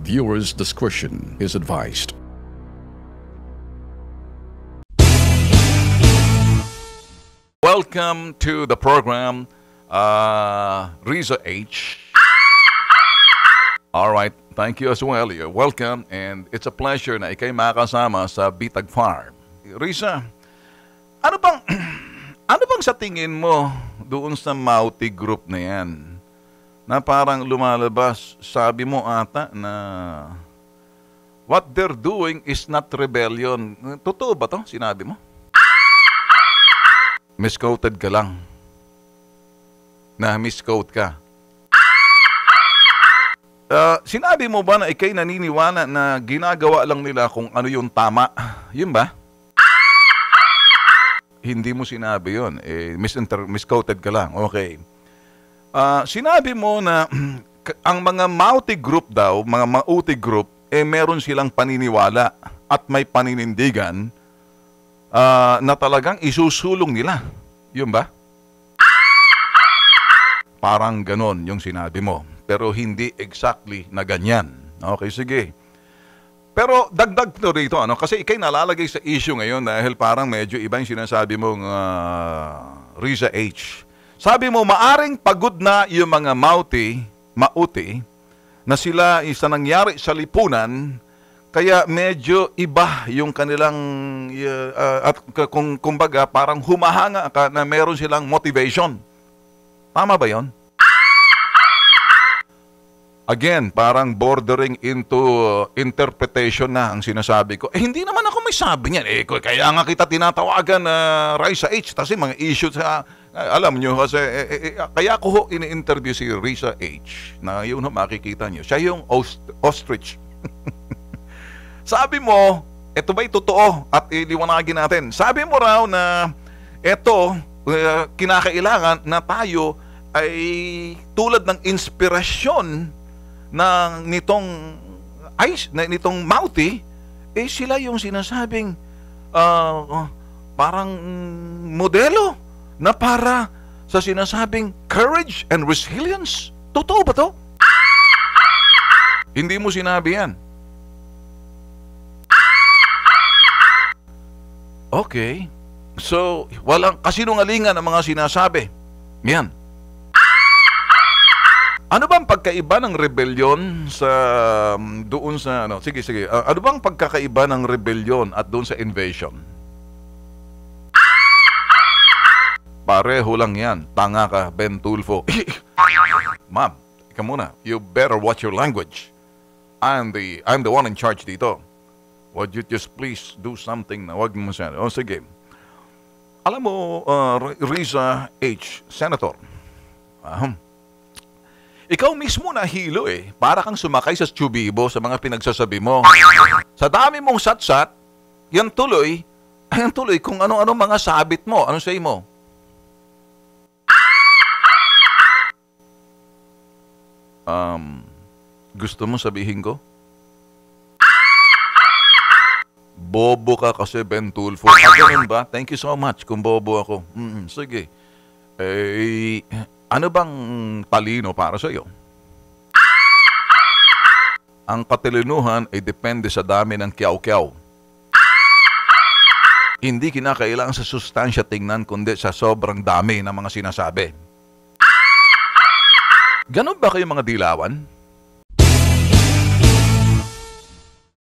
Viewers' discretion is advised. Welcome to the program, uh, Riza H. All right, thank you as well. You're welcome and it's a pleasure na ikay makasama sa Bitag Farm. Riza, ano bang ano bang sa tingin mo doon sa Mauti group na yan? Na parang lumalabas, sabi mo ata na what they're doing is not rebellion. Totoo ba to? Sinabi mo? misquoted ka lang. Na misquote ka. Uh, sinabi mo ba na ikay naniniwala na ginagawa lang nila kung ano yung tama? Yun ba? Hindi mo sinabi yun. Eh, misinter- misquoted ka lang. Okay. Uh, sinabi mo na ang mga Mauti group daw, mga Mauti group, eh meron silang paniniwala at may paninindigan uh, na talagang isusulong nila. Yun ba? Parang ganon yung sinabi mo. Pero hindi exactly na ganyan. Okay, sige. Pero dagdag to rito, ano? kasi ikay nalalagay sa issue ngayon dahil parang medyo iba yung sinasabi mong uh, Riza H. Sabi mo, maaring pagod na yung mga mauti, mauti, na sila isa nangyari sa lipunan kaya medyo iba yung kanilang uh, at kung kumbaga parang humahanga ka na meron silang motivation. Tama ba 'yon? Again, parang bordering into interpretation na ang sinasabi ko. Eh, hindi naman ako may sabi niyan. Eh, kaya nga kita tinatawagan na uh, Raisa H. Kasi mga issue sa, uh, alam nyo, kasi, eh, eh, eh, kaya ko ho ini-interview si Risa H. Na yun ho, makikita nyo. Siya yung ost- ostrich. Sabi mo, ito ba'y totoo? At iliwanagin natin. Sabi mo raw na ito, uh, kinakailangan na tayo ay tulad ng inspirasyon ng nitong ice, nitong Mauti, eh sila yung sinasabing uh, parang modelo na para sa sinasabing courage and resilience. Totoo ba to? Hindi mo sinabi yan. Okay. So, walang kasinungalingan ang mga sinasabi. Yan. Ano bang pagkaiba ng rebellion sa um, doon sa ano? Sige, sige. Uh, ano bang pagkakaiba ng rebellion at doon sa invasion? Pareho lang yan. Tanga ka, Ben Tulfo. Ma'am, ikaw muna. You better watch your language. I'm the, I'm the one in charge dito. Would you just please do something na wag mo siya. O sige. Alam mo, uh, Riza H., Senator, uh, ikaw mismo na hilo eh. Para kang sumakay sa tsubibo sa mga pinagsasabi mo. Sa dami mong satsat, yan tuloy, yan tuloy kung ano-ano mga sabit mo. Ano say mo? Um, gusto mo sabihin ko? Bobo ka kasi Ben Tulfo. Ah, ba? Thank you so much kung bobo ako. Mm, sige. Eh, ano bang talino para sa iyo? Ang katilinuhan ay depende sa dami ng kiyaw-kiyaw. Hindi kinakailangan sa sustansya tingnan kundi sa sobrang dami ng mga sinasabi. Ganon ba kayo mga dilawan?